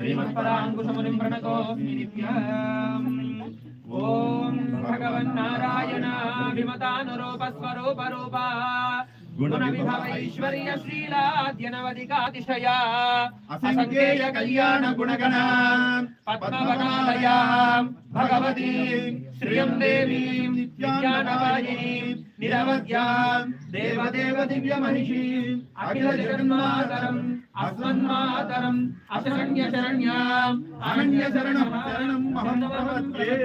श्रीमत्पराङ्कुशमुनिं प्रणतोऽस्मि नित्यम् ॐ भगवन्नारायणाभिमतानुरूपस्वरूपरूपा गुणविभवैश्वर्य श्रीलाद्यनवधिकातिशया असङ्ख्येय कल्याण गुणगणा पद्मवनालया भगवती श्रियं देवीं नित्यानवायिनीं निरवध्यां देवदेव दिव्यमहिषीम् अखिल जगन्मातरम् अस्मन्मातरम् अशरण्य शरण्याम् अनन्य शरणं शरणम् अहं प्रपद्ये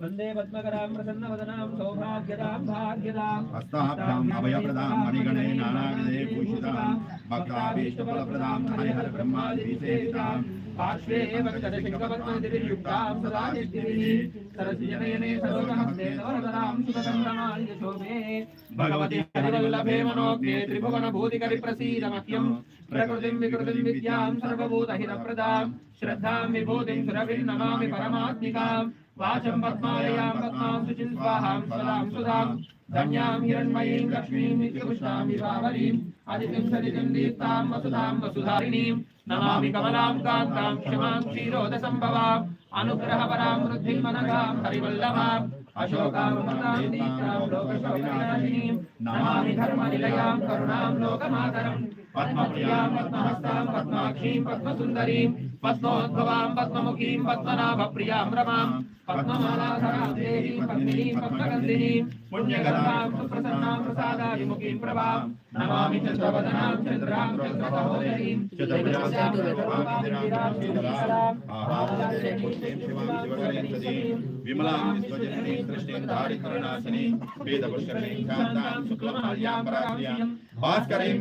वंदे पद्मकरां प्रसन्नवदनां सौभाग्यदां भाग्यदाम् हस्ताभ्याम् अभयप्रदां मणिगणे नानाविधे भूषितां भक्ताभीष्टफलप्रदां हरिहर ब्रह्मादिसेवितां पार्श्वे वक्षदशङ्कपद्मदिभिर्युक्तां सदा निर्दिभिः सरसिजनयने सरोजहस्ते नवरदनां सुखसङ्गमाल्य भगवति सर्वदिवल्लभेमनोऽग्ने त्रिभुवनभूतिकरिप्रसीदमह्यम् प्रकृतिम् विकृतिम् विद्याम् सर्वभूतहितप्रदाम् श्रद्धाम् विभूतिम् सुरभिम् नमामि परमात्मिकाम् वाचम् पद्मालयाम् पद्माम् सुचिन् स्वाहाम् सदाम् सुधाम् धन्याम् हिरण्मयीम् लक्ष्मीम् नित्यपुष्टाम् विभावरीम् अदितिम् सदितिम् दीप्ताम् वसुधाम् वसुधारिणीम् नमामि कमलाम् कान्ताम् क्षमाम् क्षीरोदसम्भवाम् अनुग्रहपराम् वृद्धिम् मनघाम् हरिवल्लभाम् అశోకామృతాం దీప్తాం లోకశోకవినాశినీం నమామి ధర్మనిలయాం కరుణాం లోకమాతరం. పద్మప్రియాం పద్మహస్తాం పద్మాక్షీం పద్మసుందరీం. పద్మోద్భవాం పద్మముఖీం పద్మనాభప్రియాం రమాం పద్మమాలాధరాం దేహి పద్మిని పద్మగంధిని పుణ్యగణాం సుప్రసన్నాం ప్రసాదాది ముఖీం ప్రభాం నమామి చంద్రవదనాం భాస్కరీం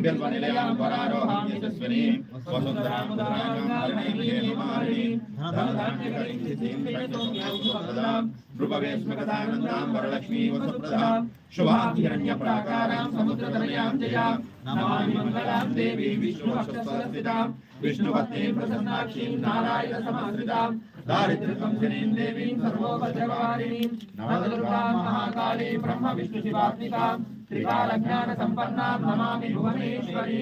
नृपवेश्मकथानन्दाम् वरलक्ष्मी वसुप्रदाम् शुभाधिरण्यप्राकाराम् समुद्रतनयाम् जयाम् नमामि मङ्गलाम् देवी विष्णुवक्षसरस्थिताम् विष्णुपत्नीम् प्रसन्नाक्षीम् नारायणसमाश्रिताम् दारिद्र्यसंसनीम् देवीम् सर्वोपजवारिणीम् नवदुर्गाम् महाकाली ब्रह्म विष्णुशिवात्मिकाम् త్రికాలజ్ఞాన సంపన్నాం నమామి భువనేశ్వరీ.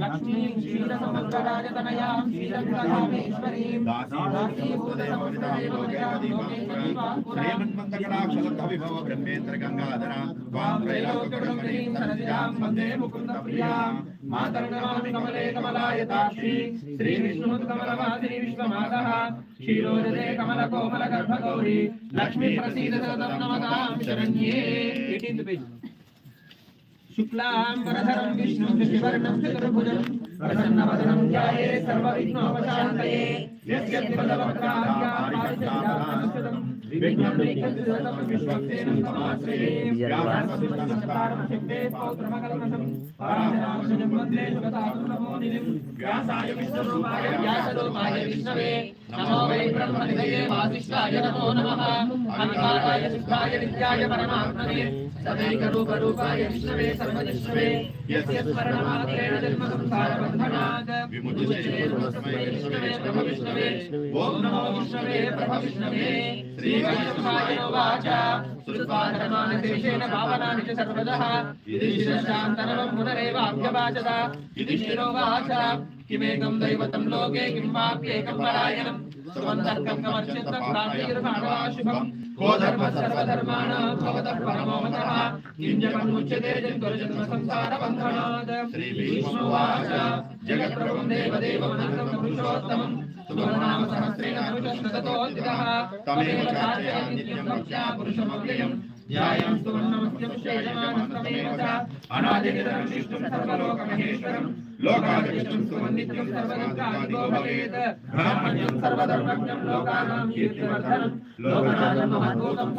లక్ష్మీం క్షీర సమగ్రరాజతనయాం శ్రీరంగరామేశ్వరీం దాసీభూత సమస్తయోగేశ్వరీం బ్రహ్మేంద్ర గంగాధర త్రైలోక్యగుణమణీం సరజయాం వందే ముకుంద కమల కోమల గర్భగౌరి లక్ష్మీ ప్రసీద శుక్లాంబరధరం విష్ణుం శివర్ణం చతుర్భుజం. ప్రసన్నవదనం ధ్యాయే సర్వవిఘ్నోపశాంతయే. యస్యద్వదవక్రాభ్యాపారిశుద్ధాపరామసుతం విఘ్నం నికల్పితం విశ్వక్సేనం సమాశ్రయే వ్యాసారమ శక్తే స్తోత్రమగలమసం పరాశరామశుజం వందే సుగతాసు నమో నిలిం వ్యాసాయ విష్ణురూపాయ వ్యాసరూపాయ విష్ణవే. నమో వై బ్రహ్మ నిదయే వాసిష్ఠాయ నమో నమః. అన్వాయ శుద్ధాయ నిత్యాయ పరమాత్మనే. सदैकरूपरूपाय विष्णवे सर्वजिष्णवे यस्य स्मरणमात्रेण जन्मसंसारबन्धनात् विमुच्यते तस्मै विष्णवे प्रभ विष्णवे ॐ नमो विष्णवे प्रभ विष्णवे श्रीवैष्णवाय उवाच श्रुत्वा धर्मानशेषेण पावनानि च सर्वदः युधिष्ठिरशान्तनवं पुनरेवाभ्यवाचत युधिष्ठिरोवाच किमेकं दैवतं लोके किं वाप्येकं परायणम् జగత్ప్రభుం దేవదేవ అనంతం పురుషోత్తమం. సువర్ణామ సహస్రేణ అనుచందతోదిదః తమేవ చార్యా నిత్యం భక్త్యా పురుషమవ్యయం ధ్యాయంతు నమస్కృష్యమానస్తమేవ అనాదినిధనం విష్ణుం సర్వలోకమహేశ్వరం లోకాదిష్టం సువందిత్యం సర్వగతాదిగో భవేత్ బ్రాహ్మణ్యం సర్వధర్మజ్ఞం లోకానాం కీర్తివర్ధనం లోకనాథం మహద్భూతం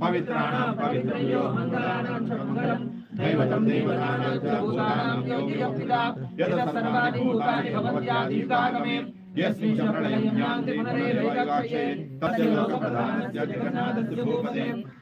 पवित्राणां पवित्रयो मङ्गलानां च मङ्गलम्। दैवतं, देवतानां च भूतानां योगियप्तिदा यदा सर्वाणि भूतानि भवत्याधिकागमे यस्मिन् च प्रलयं यान्ति पुनरेवैकक्षये तस्य लोकप्रधानस्य जगन्नाथस्य भूपते।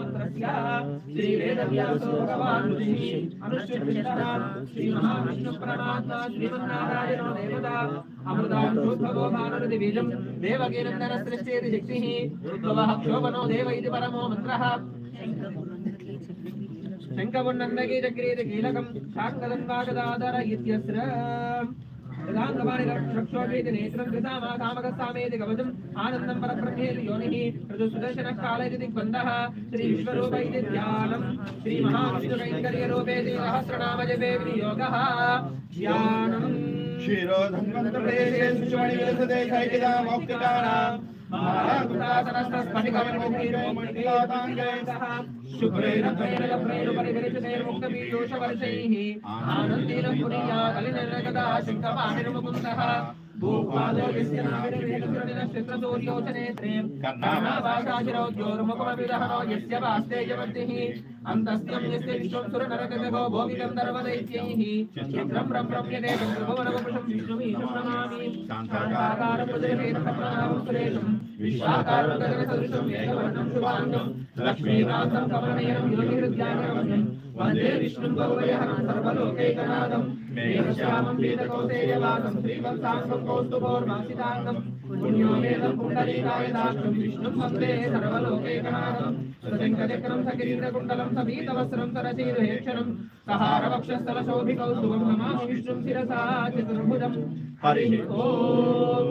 స్తోత్రస్య. శ్రీ వేదవ్యాసో భగవానుజి అనుష్ఠితః ఇత్యస్ర. ప్రధాంగమానిరక్షోభేతి ఆనందం పరబ్రహ్మేతి యోనిః ఋతు శ్రీ విశ్వరూపైతి ధ్యానం శ్రీ మహావిష్ణుకైంకర్య రూపేతి ధ్యానం నిర్ముక్తమీదోషవర్షైః ఆనందేన పురియా కలినిర్గదా శంఖపాణిర్ముకుందః భూపాదో విశ్వనామిర్వేణుకృణిన శుక్రదూర్యోచనేత్రే కర్ణాభాషాశిరోగ్యోర్ముఖమభిదహనో యస్య వాస్తేయవర్తిః అంతస్యం యస్య విశ్వంసుర నరకగో భోగి విశ్వాకారం లక్ష్మీకాంతం కమలనయనం యోగిహృద్యానగమ్యం వందే విష్ణుం గౌరయహం సర్వలోకైకనాథం. మేఘశ్యామం పీతకౌసేయవాసం శ్రీవంశాంసం కౌస్తుభోర్వాసితాంగం. పుణ్యోమేదం పుండరీకాయదాష్టం విష్ణుం వందే సర్వలోకైకనాథం. స్వశంకచక్రం సగిరీరకుండలం సమీతవస్త్రం సరసీరుహేక్షణం సహారవక్షస్థల నమామి విష్ణుం శిరసా చతుర్భుజం. హరి ఓం.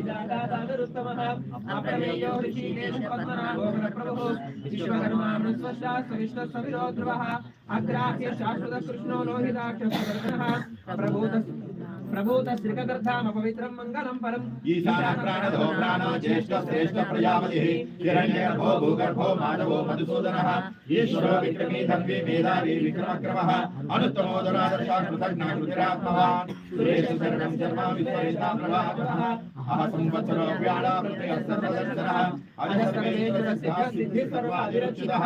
विदादादादरुत्तमः अपरेयो ऋषिकेश पद्मनाभ प्रभो विश्वकर्मानुस्वशास्त्र विश्वस्वविरो ध्रुवः अग्राह्य शाश्वत कृष्णो लोहिताक्षः प्रबोधस्तु प्रभूत श्रीकर्धाम पवित्रं मङ्गलं परम् ईशानः प्राणदो प्राणो ज्येष्ठ श्रेष्ठ प्रजापतिः हिरण्यगर्भो भूगर्भो माधवो मधुसूदनः ईश्वरो विक्रमी धन्वी मेधावी विक्रमक्रमः अनुत्तमो दुरादर्शः कृतज्ञाकृतिरात्मवान् सुरेषु शरणं शर्मा विश्वरेता प्रभावः संवत्सरो व्याळा प्रत्ययः सर्वदर्शनः अजस्रमेव सिद्धिः सर्वाभिरक्षितः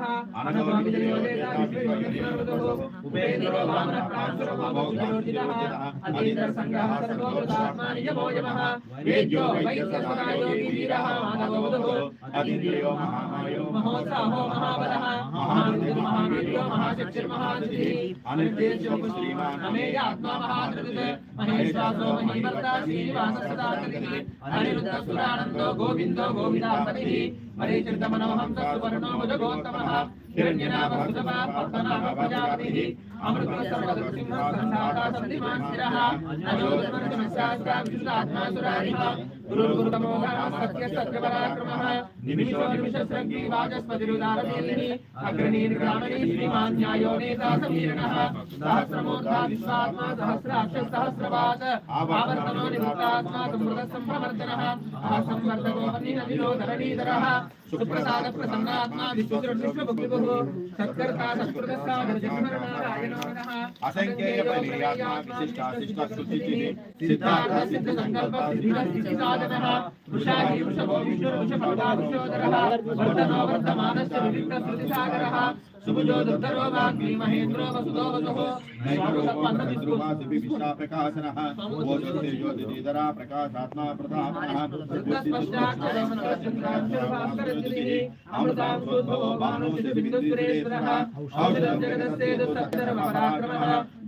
उपेन्द्रो वामनः प्रांशुरमोक्षयोजितः अतीन्द्रसङ्गः सर्वोपदात्मानि यमो यमः वेद्यो वैद्यसदा योगी वीरः मानवोदः अतीन्द्रियो महामायो महोत्साहो महाबलः महाविद्युर्महावीर्यो महाशक्तिर्महासिद्धिः अनिर्देश्यो श्रीमान् अमेयात्मा महाधृतिः महेश्वासो महीवर्ता श्रीनिवासः सदा कृतिः अनिरुद्धसुरानन्दो गोविन्दो गोविदापतिः మరీచిర్దమనోహం సువర్ణోజగోత్తమ హిరణ్యనామ సుధమా పద్మనామ ప్రజాపతి అమృత సర్వసింహాసంధిమాన్ శిర సత్య సత్యపరాక్రమ निमिषो निमिषसङ्गी वाचस्पतिरुदारमेलिनि अग्रणीर्ग्रामणी श्रीमान् न्यायो नेता समीरणः सहस्रमोद्धा विश्वात्मा सहस्राक्षसहस्रवाच। आवर्तनो निवृत्तात्मा समृतसम्भ्रमर्दनः असंवर्धको हनिरविरोधरणीधरः सुप्रसाद प्रसन्नात्मा विश्वसुर विश्व भक्ति भव सत्कर्ता सत्प्रदस्ता भजनर नारायण नमः असंख्येय परियात्मा विशिष्टा शिष्टा स्तुति सिद्धार्थ सिद्ध संकल्प सिद्धिना सिद्धि साधनः वृषाहि वृषभो विष्णुर्वृषभवदा वृषोदरः वर्तनो वर्तमानस्य विविक्त श्रुतिसागरः सुभुजो दुर्धरो वाग्मी महेन्द्रो वसुदो वसुः प्रकाशनः ओजोतिर्ज्योतिधरा प्रकाशात्मा प्रतापनः अमृतां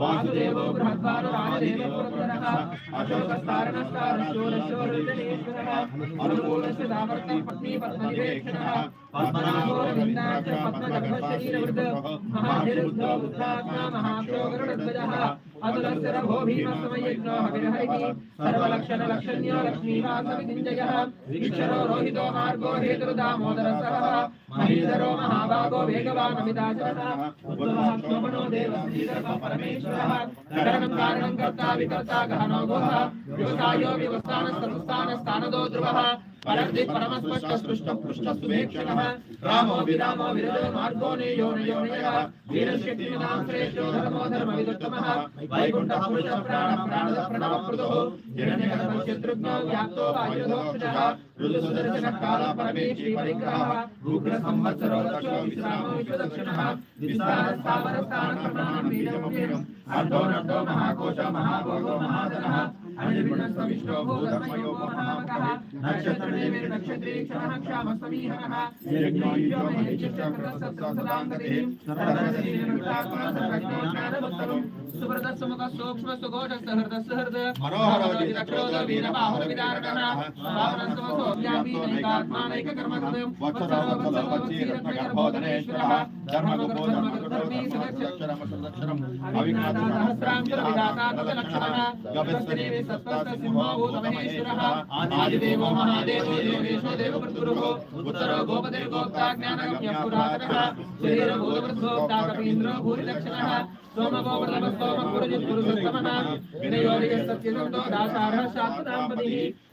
వాసుదేవో బృహద్వారు రామదేవో పురంధరః అశోకస్తారణ స్థాన రోహితో మార్గో హేతురు దామోదర సహ महीधरो महाभागो वेगवान् अमिताचरणः उद्भवः क्षोभनो देवः परमेश्वरः। करणं कारणं कर्ता, विकर्ता, गहनो गोः व्यवसायो व्यवस्थानस्तनुस्थानस्थानदो ध्रुवः। परर्दि परमस्पष्ट स्पृष्ट पृष्ठ सुवेक्षणः रामो विरामो विरजो मार्गो नेयो नयोनयः वीरशक्तिनां श्रेष्ठो धर्मो धर्मविदुत्तमः वैकुण्ठः पुरुषः प्राण प्राणद प्रणवप्रदो हिरण्यगर्भः शत्रुघ्नो व्याप्तो वायुधोक्षजः ऋतुसुदर्शनः काल परमेश्वरी परिग्रहः रुग्णसंवत्सरो दक्षो विश्रामो विश्वदक्षिणः विस्तारस्थावरस्थानप्रमाणं बीजमुखीनम् अर्धो नर्धो महाकोश महाभोगो महाधनः अनिर्विण्णस्वविष्णो भूधर्मयो महामकः नक्षत्रदेवे नक्षत्रेक्षणः क्षामस्तमीहनः यज्ञो युजो महेश्वरसदान्तरिः सतरसनीर्विष्टात्मा सर्वज्ञो सुभृतस्सुमुखः सूक्ष्मसुघोषसहृदसहृद आदिदेवो महादेवो देवेशो देवपृथुरुभो उत्तरो गोपदेवोक्ता ज्ञानगम्यः पुरातनः शरीरभूतवृद्धोक्ता कपीन्द्रो भूरिलक्षणः भूरिदक्षिणः सोमगो प्रथमस्तोमः पुरजित्पुरुषोत्तमः विनयोदिकः सत्यसन्तो दासारः शाश्वताम्पतिः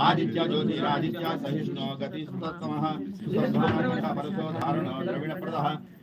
आदित्य ज्योतिरादित्य सहिष्णु गतिस्तत्तमः सुब्रह्मण्यः परसो धारणो द्रविणप्रदः।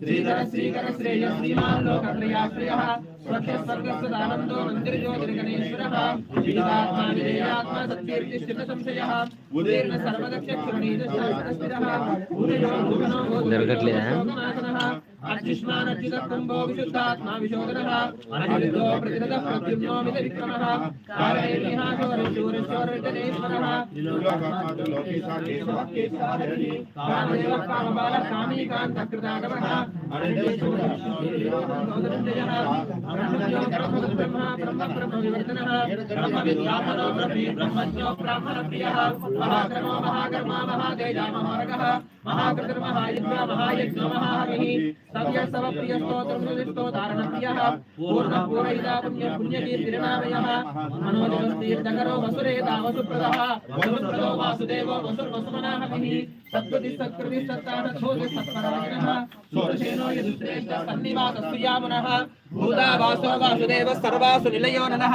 శ్రీధర శ్రీకర శ్రేయ శ్రీమాన్ లోకప్రియాశ్రయ స్వక్ష స్వర్గస్వ దానంతో మందిరజ్యోతిర్గణేశ్వర పీతాత్మా సర్వదక్ష క్షుణీత युष्मानच्युतम्बो विशुद्धात्मा विशोगनः अनहितो प्रतिरतः प्रद्युम्नो मित विक्रमः कालैर्निहाशोरशोरशोरजनेश्वरः कामदेव कामबालः कामीकान्तकृतागमः ब्रह्मविद्यापरो ब्रह्मज्ञो ब्राह्मणप्रियः महाकर्मो महाकर्मा महादेजा महार्गः బ్రాహ్మణప్రియः మహాకర్మ మహాకర్మ మహాతేజా మహారగः మహాకృతిర్మహాయుద్ధ మహాయజ్ఞ మహాహరిः. సవ్య సవ ప్రియ స్తోత్రం ప్రియः పూర్ణ పూరైదా పుణ్య పుణ్యకీర్తిర్నామయः మనోజగస్తీర్థకరో వసురేదా వసుప్రదः. భూతావాసో వాసుదేవ సర్వాసు నిలయో ననః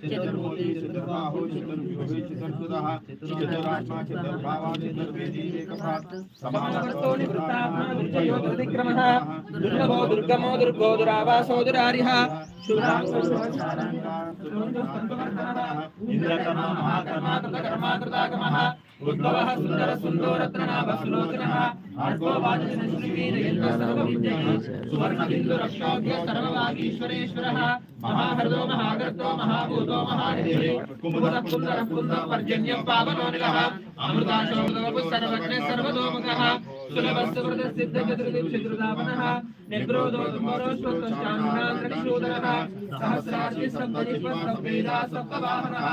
चतुर्मूर्ति चतुर्बाहु चतुर्व्यूहे चतुर्भुजः चतुरात्मा चतुर्भावा चतुर्वेदी एकपात् समावर्तो निवृत्तात्मा दुर्जयो दुर्विक्रमः दुर्लभो दुर्गमो दुर्गो दुरावासो दुरारिः इन्द्रकर्मा महाकर्मा कृतकर्मा कृतागमः उद्भवः सुन्दर सुन्दोरत्ननाभ सुलोचनः आर्गो वाचनश्रीवीरयन्त्र सर्वविद्यैः सुवर्णबिन्दुरक्षोभ्य सर्ववागीश्वरेश्वरः మహాహృదో మహాగస్తో మహాభూతో మహాహిరి కుముద కుందర కుంద పర్జన్యం పావనో నిలః అమృతాశోదోపు సర్వజ్ఞ సర్వదోముఖః अमृताशोभदवपुः सर्वज्ञः सर्वतोमुखः सुलभस्सुहृदसिद्धचतुर्दिक्षुदापनः निर्ग्रोधो दुर्मरोष्वत्तश्चानुनान्द्रणिशूदनः सहस्रार्चिसप्तनिष्पत्तवेदा सप्तवाहनः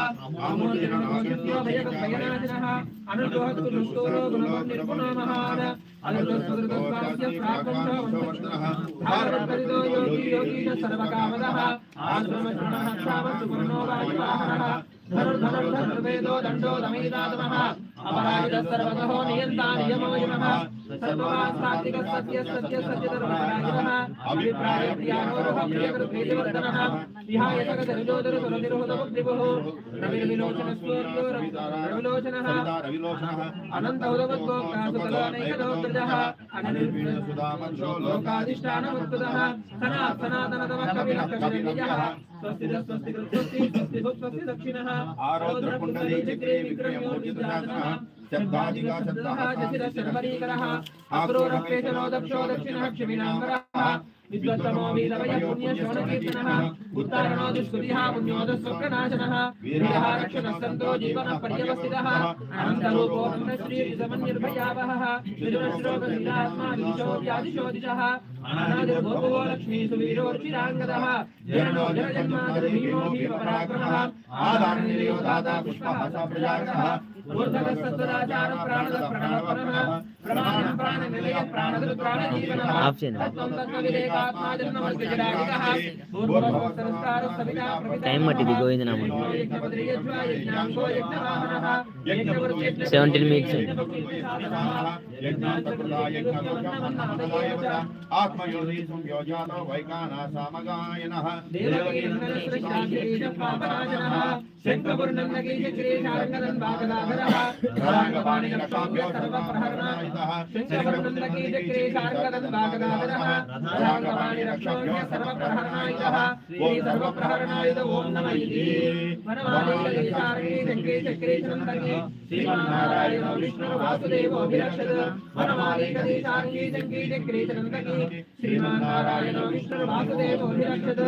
आमूर्तिरणोषित्यो भयगभयनाशिनः अनुग्रहस्तु दुष्टोरो गुणगो निर्गुणो महान अनुग्रहस्तुदृतस्वास्य प्राप्तः भारतपरितो योगी योगीश सर्वकामदः आश्रमश्रमः क्षामसुपर्णो वायुवाहनः धनुर्धनुर् धनुर्वेदो दण्डो दमयितातमः अपराजितः सर्वतः नियन्ता नियमो यमः सर्ववान् सात्विकः सत्य सत्य सत्यधर्मपराजितः अभिप्राय प्रियानोरः प्रियकृतेजवर्धनः विहाय सकदरिजोदर सुरतिरुहतमुक्तिभुः रविर्विलोचनस्वर्यो रविलोचनः रविलोचनः अनन्त उदवद्गोक्तासुकलानैकदोग्रजः अननिर्विणसुधामर्शो लोकाधिष्ठानमुत्तुदः सनात् सनातनतमः कविरक्षकविजयः स्वस्ति स्वस्ति स्वस्ति स्वस्ति स्वस्ति दक्षिणः आरोद्रकुण्डली चक्रे विक्रयमूर्तिप्रशासनः शब्दादिगा शब्दः दशरथर्वरीकरः अक्रोरपेशनो दक्षो दक्षिणः क्षमिणाङ्गरः विद्वत्तमो वीरवयपुण्यशोणकीर्तनः उत्तरणो दुष्कृतिः पुण्योदः स्वप्ननाशनः वीरः रक्षणः सन्तो जीवनः पर्यवस्थितः अनन्तरूपो ब्रह्मश्रीसमन्निर्भयावहः निर्मश्रोगीरात्मा विदिशो व्यादिशोदिशः अनादिर्भोगो लक्ष्मीसुवीरोर्चिराङ्गदः जनो जनजन्मादर्भीमो भीमपराक्रमः आदाननिरयो दाता पुष्पः स प्रजागः ऊर्धगः सत्त्वदाचारः प्राणदः प्रणवपरः प्रमाणः प्राणनिलयः प्राणदः प्राणजीवनः तत्त्वं तत्त्वविवेकात्मा जन्ममस्ति जडादिकः पूर्वभोक्तः టైం పట్టింది గోవిందనామం. Seventeen minutes. ఆత్మయోని సంయోజాతో వైకానా సామగాయనః శ్రీమన్నారాయణ విష్ణు వాసుదేవో విరక్షత వనమాలీకదేశాంగీ జంగీ చక్రీ చందకీ శ్రీమన్నారాయణ విష్ణు వాసుదేవో విరక్షత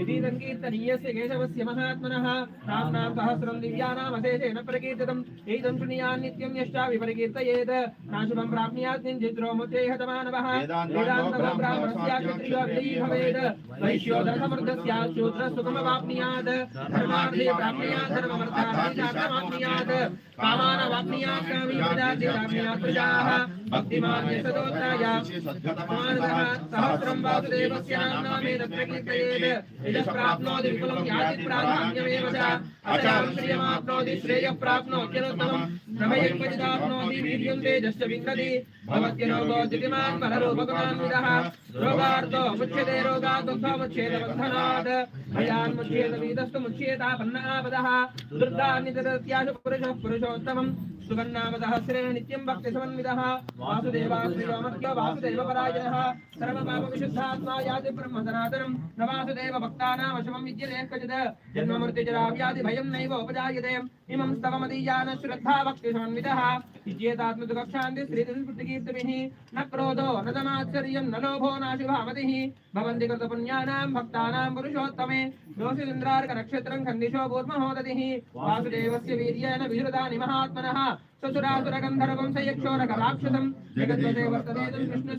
इति सङ्कीर्तनीयस्य केशवस्य महात्मनः नाम्नां सहस्रं दिव्यानामशेषेण प्रकीर्तितम् एतं शृणुयान् नित्यं यश्चा विपरिकीर्तयेत् नाशुभं प्राप्नुयात् किञ्चिद्रो मुच्चैः तमानवः वेदान्तः ब्राह्मणस्य क्षत्रियो विजयी भवेत् वैश्यो धर्ममृद्धस्यात् शूद्रसुखमवाप्नुयात् धर्मार्थे प्राप्नुयात् धर्ममर्थार्थे चार्थमाप्नुयात् कामानवाप्नुयात् कामी प्रजाति प्राप्नुयात् प्रजाः भक्तिमान्य सदोत्राय सद्गतमानसः सहस्रं वासुदेवस्य नाम्नामेन प्रकीर्तयेत् यः प्राप्नोति विपुलं याति प्राधान्यमेव च अचारं श्रियमाप्नोति श्रेयः प्राप्नोत्यनुत्तमम् श्रमयं क्वचिदाप्नोति वीर्यं तेजश्च विन्दति भवत्यरोगो द्युतिमान् परलोभगवान् विदः रोगार्दो मुच्यते रोगात् दुःखमुच्येत बन्धनात् भयान् मुच्येत वीतस्तु मुच्येतापन्न आपदः दुर्गानि ददत्याशु पुरुषः पुरुषोत्तमम् सुगन्नाम सहस्रेण नित्यं भक्ति समन्वितः वासुदेवाग्रिवामत्य वासुदेवपरायणः सर्वपापविशुद्धात्मा याति ब्रह्म सनातनं न वासुदेव भक्तानां वशमं विद्यते क्वचित्। जन्ममृत्युजराव्यादि भयं नैव उपजायते। इमं स्तव मदीयान श्रद्धा भक्ति समन्वितः इत्येतात्मसुखक्षान्ति श्रीकृष्णकीर्तिभिः न क्रोधो न दमात्सर्यं न लोभो नाशुभामतिः। भवन्ति कृतपुण्यानां भक्तानां पुरुषोत्तमे। दोषिन्द्रार्कनक्षत्रं खण्डिशो भूर्महोदतिः वासुदेवस्य वीर्येण विहृतानि महात्मनः। ससुरासुरगन्धर्वं स वर्तते कृष्ण